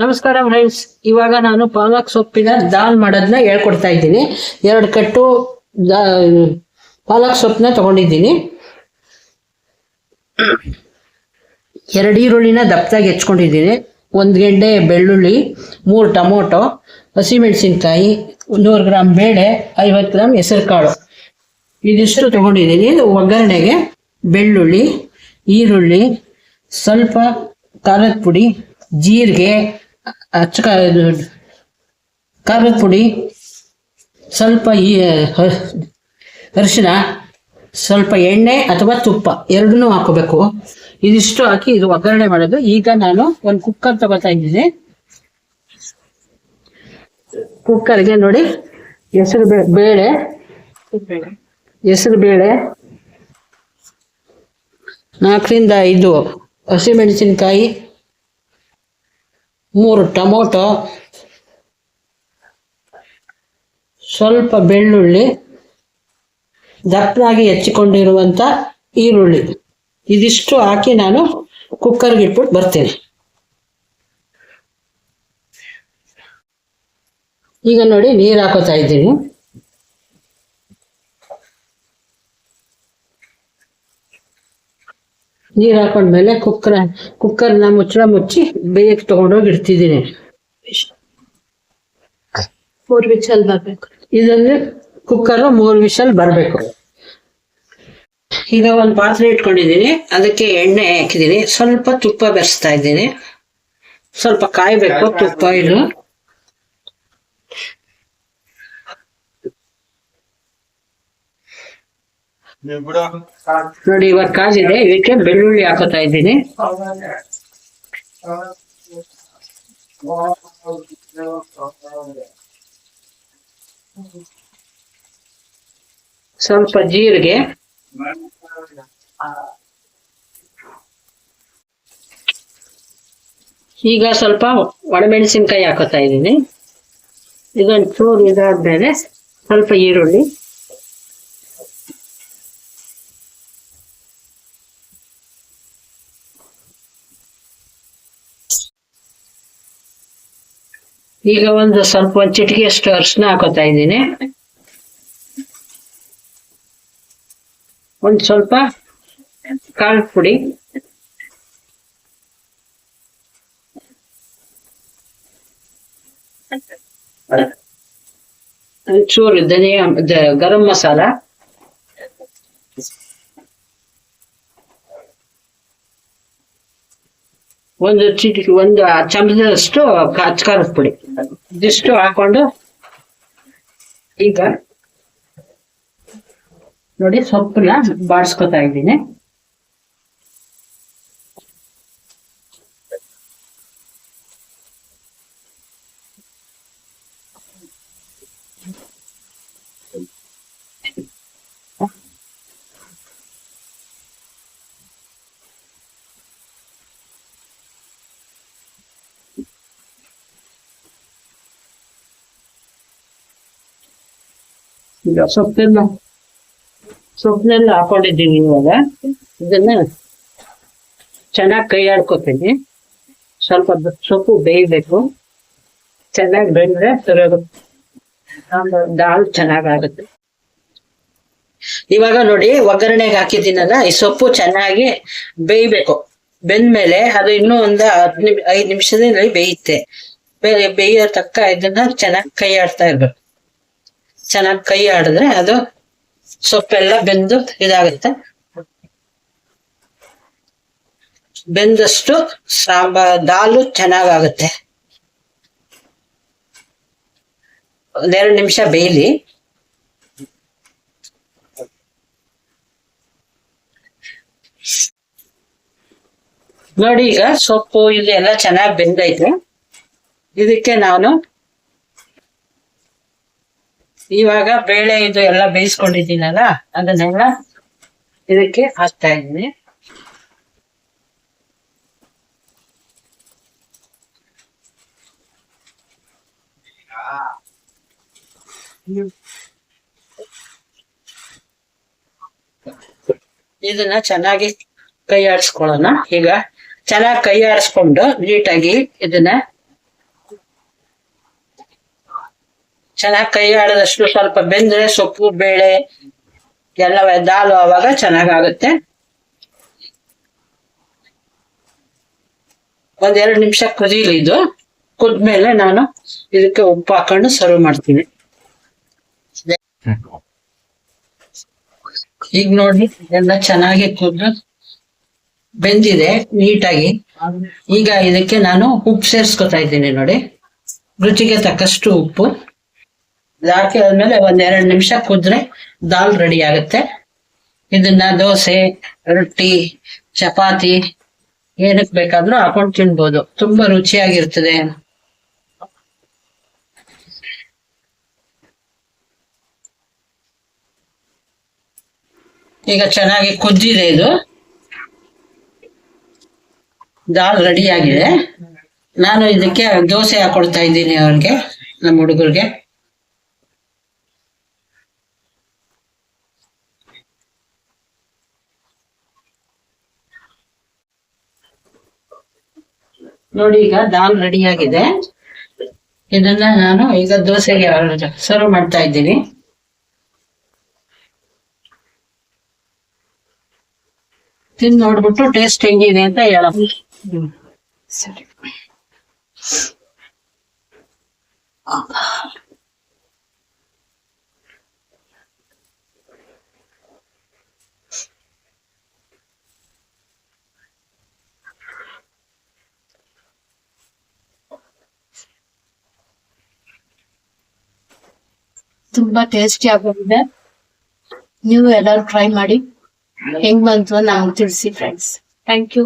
ನಮಸ್ಕಾರ ಫ್ರೆಂಡ್ಸ್ ಇವಾಗ ನಾನು ಪಾಲಕ್ ಸೊಪ್ಪಿನ ದಾಲ್ ಮಾಡೋದನ್ನ ಹೇಳ್ಕೊಡ್ತಾ ಇದ್ದೀನಿ. ಎರಡು ಕಟ್ಟು ಪಾಲಕ್ ಸೊಪ್ಪನ್ನ ತಗೊಂಡಿದ್ದೀನಿ. ಎರಡು ಈರುಳ್ಳಿನ ದಪ್ಪದಾಗಿ ಹೆಚ್ಕೊಂಡಿದ್ದೀನಿ. ಒಂದು ಗೆಡ್ಡೆ ಬೆಳ್ಳುಳ್ಳಿ, ಮೂರು ಟೊಮೊಟೊ, ಹಸಿಮೆಣಸಿನ್ಕಾಯಿ ನೂರು ಗ್ರಾಮ್ ಬೇಳೆ, ಐವತ್ತು ಗ್ರಾಮ್ ಹೆಸರು ಕಾಳು ಇದಿಷ್ಟು ತಗೊಂಡಿದ್ದೀನಿ. ಒಗ್ಗರಣೆಗೆ ಬೆಳ್ಳುಳ್ಳಿ, ಈರುಳ್ಳಿ, ಸ್ವಲ್ಪ ಖಾರದ ಪುಡಿ, ಜೀರಿಗೆ ಅಚ್ಚ ಖಾರದ ಪುಡಿ, ಸ್ವಲ್ಪ ಈ ಅರಿಶಿನ, ಸ್ವಲ್ಪ ಎಣ್ಣೆ ಅಥವಾ ತುಪ್ಪ, ಎರಡನ್ನೂ ಹಾಕೋಬೇಕು. ಇದಿಷ್ಟು ಹಾಕಿ ಇದು ಒಗ್ಗರಣೆ ಮಾಡೋದು. ಈಗ ನಾನು ಒಂದು ಕುಕ್ಕರ್ ತಗೋತಾ ಇದ್ದೀನಿ. ಕುಕ್ಕರ್ಗೆ ನೋಡಿ. ಹೆಸರು ಬೇಳೆ. ಹೆಸರು ಬೇಳೆ. ನಾಲ್ಕರಿಂದ ಐದು ಹಸಿಮೆಣಸಿನ್ಕಾಯಿ. ಮೂರು ಟೊಮೊಟೊ, ಸ್ವಲ್ಪ ಬೆಳ್ಳುಳ್ಳಿ, ದಪ್ಪನಾಗಿ ಹೆಚ್ಚಿಕೊಂಡಿರುವಂಥ ಈರುಳ್ಳಿ. ಇದಿಷ್ಟು ಹಾಕಿ ನಾನು ಕುಕ್ಕರ್ಗೆ ಇಟ್ಬಿಟ್ಟು ಬರ್ತೀನಿ. ಈಗ ನೋಡಿ ನೀರು ಹಾಕೋತಾ ಇದ್ದೀನಿ. ನೀರು ಹಾಕೊಂಡ್ಮೇಲೆ ಕುಕ್ಕರ್ ಕುಕ್ಕರ್ನ ಮುಚ್ಚಳ ಮುಚ್ಚಿ ಬೇಯಕ್ಕೆ ತಗೊಂಡೋಗಿ ಇಡ್ತಿದ್ದೀನಿ. ಮೂರ್ ವಿಚಲ್ ಬರ್ಬೇಕು. ಇದಂದ್ರೆ ಕುಕ್ಕರ್ ಮೂರು ವಿಷಲ್ ಬರಬೇಕು. ಈಗ ಒಂದು ಪಾತ್ರೆ ಇಟ್ಕೊಂಡಿದ್ದೀನಿ. ಅದಕ್ಕೆ ಎಣ್ಣೆ ಹಾಕಿದ್ದೀನಿ. ಸ್ವಲ್ಪ ತುಪ್ಪ ಬೆರೆಸ್ತಾ ಇದ್ದೀನಿ. ಸ್ವಲ್ಪ ಕಾಯ್ಬೇಕು ತುಪ್ಪ ಇದು. ನೋಡಿ, ಇವಾಗ ಕಾದಿದೆ ಇದಕ್ಕೆ ಬೆಳ್ಳುಳ್ಳಿ ಹಾಕೋತಾ ಇದ್ದೀನಿ. ಸ್ವಲ್ಪ ಜೀರಿಗೆ. ಈಗ ಸ್ವಲ್ಪ ಒಣಮೆಣಸಿನ್ಕಾಯಿ ಹಾಕೋತಾ ಇದ್ದೀನಿ. ಇದೊಂದು ಚೂರು ಇದಾದ್ಮೇಲೆ ಸ್ವಲ್ಪ ಈರುಳ್ಳಿ. ಈಗ ಒಂದು ಸ್ವಲ್ಪ ಒಂದು ಚಿಟಿಕೆಯಷ್ಟು ಅರಿಶಿನ ಹಾಕೋತಾ ಇದ್ದೀನಿ. ಒಂದು ಸ್ವಲ್ಪ ಕಾಳು ಪುಡಿ. ಒಂಚೂರು ಧನಿಯಾ ದ- ಗರಂ ಮಸಾಲ. ಒಂದು ಚಿಟಿಕೆ ಒಂದು ಚಮಚದಷ್ಟು ಖಾರದ ಪುಡಿ ಇದಿಷ್ಟು ಹಾಕೊಂಡು ಈಗ ನೋಡಿ ಸೊಪ್ಪನ್ನ ಬಾಡಿಸ್ಕೊತಾ ಇದ್ದೀನಿ. ಈಗ ಸೊಪ್ಪೆಲ್ಲ ಸೊಪ್ಪನ್ನೆಲ್ಲ ಹಾಕೊಂಡಿದ್ದೀನಿ ಇವಾಗ. ಇದನ್ನ ಚೆನ್ನಾಗಿ ಕೈ ಆಡ್ಕೊತೀನಿ ಸ್ವಲ್ಪ ಸೊಪ್ಪು ಬೇಯಬೇಕು. ಚೆನ್ನಾಗಿ ಬೆಂದ್ರೆ ಸರಿಯಾಗುತ್ತೆ ದಾಲ್ ಚೆನ್ನಾಗಾಗುತ್ತೆ. ಇವಾಗ ನೋಡಿ, ಒಗ್ಗರಣೆಗೆ ಹಾಕಿದ್ದೀನಲ್ಲ, ಈ ಸೊಪ್ಪು ಚೆನ್ನಾಗಿ ಬೇಯಬೇಕು. ಬೆಂದ್ಮೇಲೆ ಅದು ಇನ್ನೂ ಒಂದು ಹದ್ ಐದು ನಿಮಿಷದಲ್ಲಿ ಬೇಯುತ್ತೆ. ಬೇಯೋ ತಕ್ಕ ಇದನ್ನ ಚೆನ್ನಾಗಿ ಕೈ ಆಡ್ತಾ ಇರ್ಬೇಕು. ಚೆನ್ನಾಗಿ ಕೈ ಆಡಿದ್ರೆ ಅದು ಸೊಪ್ಪೆಲ್ಲ ಬೆಂದು ಇದಾಗುತ್ತೆ. ಬೆಂದಷ್ಟು ಸಾಂಬಾರ್ ದಾಲು ಚೆನ್ನಾಗಾಗುತ್ತೆ. ಒಂದೆರಡು ನಿಮಿಷ ಬೇಯಲಿ. ನೋಡಿ ಈಗ ಸೊಪ್ಪು ಇದು ಎಲ್ಲ ಚೆನ್ನಾಗಿ ಬೆಂದೈತೆ. ಇದಕ್ಕೆ ನಾನು ಇವಾಗ ಬೇಳೆ ಇದು ಎಲ್ಲ ಬೇಯಿಸ್ಕೊಂಡಿದ್ದೀನಲ್ಲ, ಅದನ್ನೆಲ್ಲ ಇದಕ್ಕೆ ಹಾಕ್ತಾ ಇದ್ದೀನಿ. ಇದನ್ನ ಚೆನ್ನಾಗಿ ಕೈ ಆಡಿಸ್ಕೊಳ್ಳೋಣ ಈಗ ಚೆನ್ನಾಗಿ ಕೈ ಆಡಿಸ್ಕೊಂಡು ನೀಟಾಗಿ ಇದನ್ನ ಚೆನ್ನಾಗಿ ಕೈ ಆಡದಷ್ಟು ಸ್ವಲ್ಪ ಬೆಂದ್ರೆ, ಸೊಪ್ಪು, ಬೇಳೆ ಎಲ್ಲ ದಾಲು ಆವಾಗ ಚೆನ್ನಾಗಾಗುತ್ತೆ. ಒಂದೆರಡು ನಿಮಿಷ ಕುದೀಲಿ ಇದು. ಕುದ್ಮೇಲೆ ನಾನು ಇದಕ್ಕೆ ಉಪ್ಪು ಹಾಕೊಂಡು ಸರ್ವ್ ಮಾಡ್ತೀನಿ. ಈಗ ನೋಡಿ ಎಲ್ಲ ಚೆನ್ನಾಗಿ ಕುದ್ದು ಬೆಂದಿದೆ ನೀಟಾಗಿ. ಈಗ ಇದಕ್ಕೆ ನಾನು ಉಪ್ಪು ಸೇರಿಸ್ಕೊತಾ ಇದ್ದೀನಿ ನೋಡಿ. ರುಚಿಗೆ ತಕ್ಕಷ್ಟು ಉಪ್ಪು. ಇದು ಆದ್ಮೇಲೆ ಒಂದೆರಡು ನಿಮಿಷ ಕುದ್ರೆ ದಾಲ್ ರೆಡಿ ಆಗುತ್ತೆ. ಇದನ್ನ ದೋಸೆ, ರೊಟ್ಟಿ, ಚಪಾತಿ, ಏನಕ್ ಬೇಕಾದ್ರೂ ಹಾಕೊಂಡು ತಿನ್ಬೋದು. ತುಂಬಾ ರುಚಿಯಾಗಿರ್ತದೆ. ಈಗ ಚೆನ್ನಾಗಿ ಕುದ್ದಿದೆ ಇದು. ದಾಲ್ ರೆಡಿ ಆಗಿದೆ. ನಾನು ಇದಕ್ಕೆ ದೋಸೆ ಹಾಕೊಡ್ತಾ ಇದ್ದೀನಿ ಅವ್ರಿಗೆ, ನಮ್ಮ ಹುಡುಗರಿಗೆ. ನೋಡಿ ಈಗ ದಾಲ್ ರೆಡಿ ಆಗಿದೆ. ಇದನ್ನ ನಾನು ಈಗ ದೋಸೆಗೆ ಸರ್ವ್ ಮಾಡ್ತಾ ಇದ್ದೀನಿ. ತಿಂದು ನೋಡ್ಬಿಟ್ಟು ಟೇಸ್ಟ್ ಹೆಂಗಿದೆ ಅಂತ ಹೇಳ ಸರಿ. ತುಂಬಾ ಟೇಸ್ಟಿ ಆಗಿದೆ ನೀವು ಎಲ್ಲರೂ ಟ್ರೈ ಮಾಡಿ. ಹೆಂಗ್ ಬಂತು ನಮ್ಗೆ ತಿಳಿಸಿ ಫ್ರೆಂಡ್ಸ್ ಥ್ಯಾಂಕ್ ಯು